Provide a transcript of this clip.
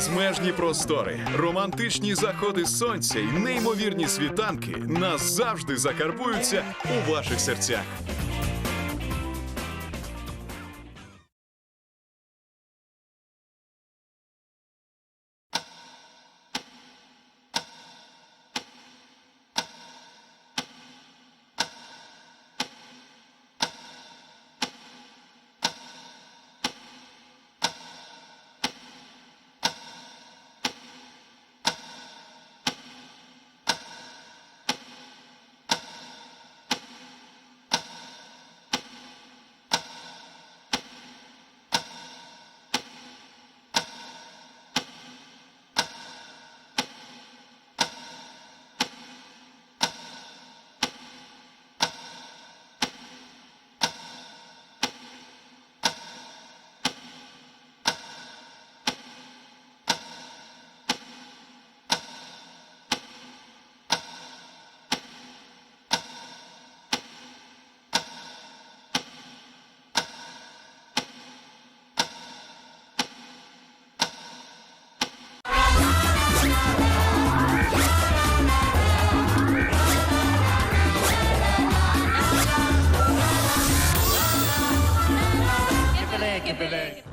Безмежні простори, романтичні заходи сонця і неймовірні світанки назавжди закарбуються у ваших серцях. Québec.